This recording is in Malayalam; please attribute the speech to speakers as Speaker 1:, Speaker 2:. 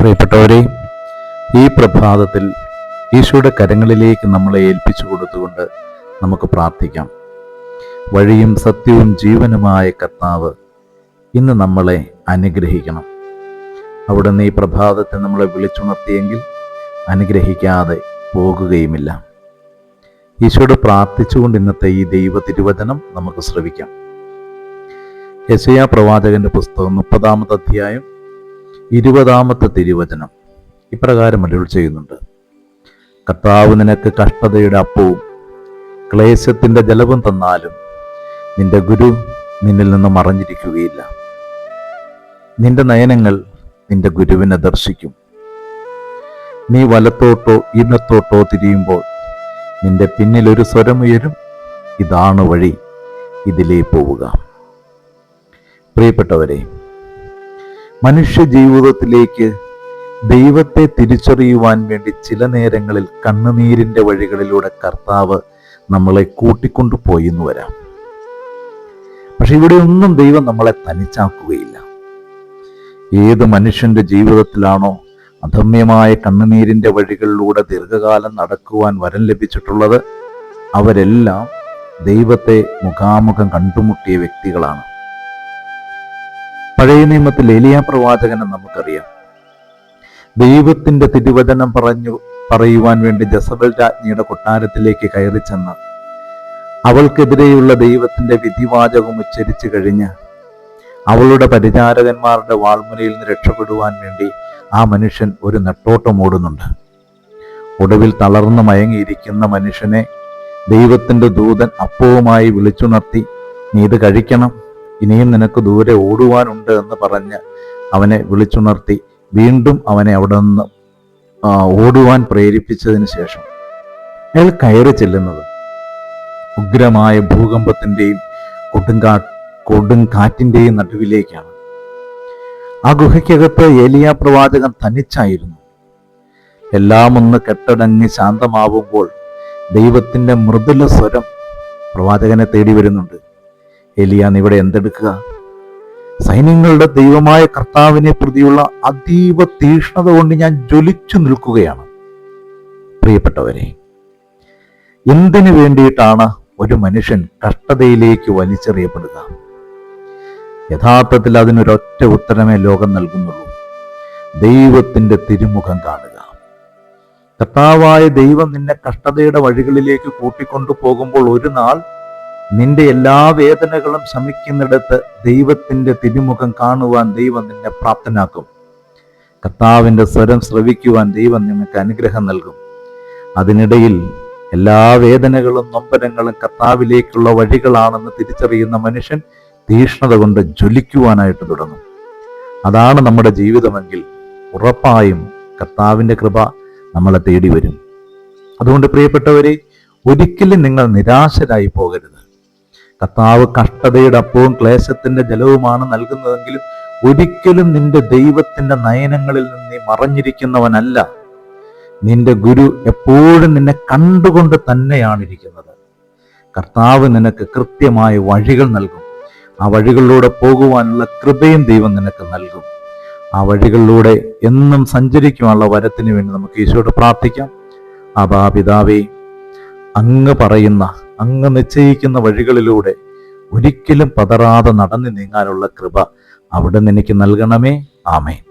Speaker 1: പ്രിയപ്പെട്ടവരെ ഈ പ്രഭാതത്തിൽ ഈശോയുടെ കരങ്ങളിലേക്ക് നമ്മളെ ഏൽപ്പിച്ചു കൊടുത്തുകൊണ്ട് നമുക്ക് പ്രാർത്ഥിക്കാം. വഴിയും സത്യവും ജീവനുമായ കർത്താവ് ഇന്ന് നമ്മളെ അനുഗ്രഹിക്കണം. അവിടെ നിന്ന് ഈ പ്രഭാതത്തെ നമ്മളെ വിളിച്ചുണർത്തിയെങ്കിൽ അനുഗ്രഹിക്കാതെ പോകുകയുമില്ല. ഈശോയോട് പ്രാർത്ഥിച്ചുകൊണ്ട് ഇന്നത്തെ ഈ ദൈവ തിരുവചനം നമുക്ക് ശ്രവിക്കാം. യശയാ പ്രവാചകന്റെ പുസ്തകം മുപ്പതാമത്തെ അധ്യായം ഇരുപതാമത്തെ തിരുവചനം ഇപ്രകാരം അരുൾ ചെയ്യുന്നുണ്ട്. കർത്താവ് നിനക്ക് കഷ്ടതയുടെ അപ്പവും ക്ലേശത്തിന്റെ ജലവും തന്നാലും നിന്റെ ഗുരു നിന്നിൽ നിന്ന് മറഞ്ഞിരിക്കുകയില്ല നിന്റെ നയനങ്ങൾ നിന്റെ ഗുരുവിനെ ദർശിക്കും. നീ വലത്തോട്ടോ ഇന്നത്തോട്ടോ തിരിയുമ്പോൾ നിന്റെ പിന്നിൽ ഒരു സ്വരമുയരും ഇതാണ് വഴി ഇതിലേ പോവുക. പ്രിയപ്പെട്ടവരെ മനുഷ്യ ജീവിതത്തിലേക്ക് ദൈവത്തെ തിരിച്ചറിയുവാൻ വേണ്ടി ചില നേരങ്ങളിൽ കണ്ണുനീരിന്റെ വഴികളിലൂടെ കർത്താവ് നമ്മളെ കൂട്ടിക്കൊണ്ടു പോയിന്ന് വരാം. പക്ഷെ ഇവിടെ ഒന്നും ദൈവം നമ്മളെ തനിച്ചാക്കുകയില്ല. ഏത് മനുഷ്യന്റെ ജീവിതത്തിലാണോ അധമ്യമായ കണ്ണുനീരിന്റെ വഴികളിലൂടെ ദീർഘകാലം നടക്കുവാൻ വരം ലഭിച്ചിട്ടുള്ളത് അവരെല്ലാം ദൈവത്തെ മുഖാമുഖം കണ്ടുമുട്ടിയ വ്യക്തികളാണ്. പഴയ നിയമത്തിൽ എലിയ പ്രവാചകനെ നമുക്കറിയാം. ദൈവത്തിന്റെ തിരുവചനം പറഞ്ഞു പറയുവാൻ വേണ്ടി ജസബൽ രാജ്ഞിയുടെ കൊട്ടാരത്തിലേക്ക് കയറി ചെന്ന് അവൾക്കെതിരെയുള്ള ദൈവത്തിന്റെ വിധിവാചകം ഉച്ചരിച്ചു കഴിഞ്ഞ് അവളുടെ പരിചാരകന്മാരുടെ വാൾമുനയിൽ നിന്ന് രക്ഷപ്പെടുവാൻ വേണ്ടി ആ മനുഷ്യൻ ഒരു നെട്ടോട്ടം ഓടുന്നുണ്ട്. ഒടുവിൽ തളർന്നു മയങ്ങിയിരിക്കുന്ന മനുഷ്യനെ ദൈവത്തിന്റെ ദൂതൻ അപ്പവുമായി വിളിച്ചുണർത്തി നീ ഇത് കഴിക്കണം. ഇനിയും നിനക്ക് ദൂരെ ഓടുവാനുണ്ട് എന്ന് പറഞ്ഞ് അവനെ വിളിച്ചുണർത്തി വീണ്ടും അവനെ അവിടെ നിന്ന് ഓടുവാൻ പ്രേരിപ്പിച്ചതിന് ശേഷം അയാൾ കയറി ചെല്ലുന്നത് ഉഗ്രമായ ഭൂകമ്പത്തിന്റെയും കൊടുങ്കാ കൊടുങ്കാറ്റിന്റെയും നടുവിലേക്കാണ്. ആ ഗുഹയ്ക്കകത്ത് ഏലിയ പ്രവാചകൻ തനിച്ചായിരുന്നു. എല്ലാം ഒന്ന് കെട്ടടങ്ങി ശാന്തമാവുമ്പോൾ ദൈവത്തിന്റെ മൃദുല സ്വരം പ്രവാചകനെ തേടി വരുന്നുണ്ട്. എലിയ ഇവിടെ എന്തെടുക്കുക? സൈന്യങ്ങളുടെ ദൈവമായ കർത്താവിനെ പ്രതിയുള്ള അതീവ തീഷ്ണത കൊണ്ട് ഞാൻ ജ്വലിച്ചു നിൽക്കുകയാണ്. പ്രിയപ്പെട്ടവരെ എന്തിനു വേണ്ടിയിട്ടാണ് ഒരു മനുഷ്യൻ കഷ്ടതയിലേക്ക് വലിച്ചെറിയപ്പെടുക? യഥാർത്ഥത്തിൽ അതിനൊരൊറ്റ ഉത്തരമേ ലോകം നൽകുന്നുള്ളൂ. ദൈവത്തിന്റെ തിരുമുഖം കാണുക. കർത്താവായ ദൈവം നിന്നെ കഷ്ടതയുടെ വഴികളിലേക്ക് കൂട്ടിക്കൊണ്ടു പോകുമ്പോൾ ഒരു നാൾ നിന്റെ എല്ലാ വേദനകളും ശമിക്കുന്നിടത്ത് ദൈവത്തിന്റെ തിരുമുഖം കാണുവാൻ ദൈവം നിന്നെ പ്രാപ്തനാക്കും. കർത്താവിന്റെ സ്വരം ശ്രവിക്കുവാൻ ദൈവം നിനക്ക് അനുഗ്രഹം നൽകും. അതിനിടയിൽ എല്ലാ വേദനകളും നൊമ്പരങ്ങളും കർത്താവിലേക്കുള്ള വഴികളാണെന്ന് തിരിച്ചറിയുന്ന മനുഷ്യൻ തീഷ്ണത കൊണ്ട് ജ്വലിക്കുവാനായിട്ട് തുടങ്ങും. അതാണ് നമ്മുടെ ജീവിതമെങ്കിൽ ഉറപ്പായും കർത്താവിന്റെ കൃപ നമ്മളെ തേടി വരും അതുകൊണ്ട് പ്രിയപ്പെട്ടവരെ ഒരിക്കലും നിങ്ങൾ നിരാശരായി പോകരുത്. കർത്താവ് കഷ്ടതയുടെ അപ്പവും ക്ലേശത്തിന്റെ ജലവുമാണ് നൽകുന്നതെങ്കിലും ഒരിക്കലും നിന്റെ ദൈവത്തിന്റെ നയനങ്ങളിൽ നിന്ന് നീ മറഞ്ഞിരിക്കുന്നവനല്ല. നിന്റെ ഗുരു എപ്പോഴും നിന്നെ കണ്ടുകൊണ്ട് തന്നെയാണ് ഇരിക്കുന്നത് കർത്താവ് നിനക്ക് കൃത്യമായ വഴികൾ നൽകും. ആ വഴികളിലൂടെ പോകുവാനുള്ള കൃപയും ദൈവം നിനക്ക് നൽകും. ആ വഴികളിലൂടെ എന്നും സഞ്ചരിക്കുവാനുള്ള വരത്തിന് വേണ്ടി നമുക്ക് ഈശോയോട് പ്രാർത്ഥിക്കാം. ആ പിതാവേ അങ്ങ് പറയുന്ന അങ്ങ് നിശ്ചയിക്കുന്ന വഴികളിലൂടെ ഒരിക്കലും പതറാതെ നടന്നു നീങ്ങാനുള്ള കൃപ അവിടെ നിന്ന് എനിക്ക് നൽകണമേ. ആമേൻ.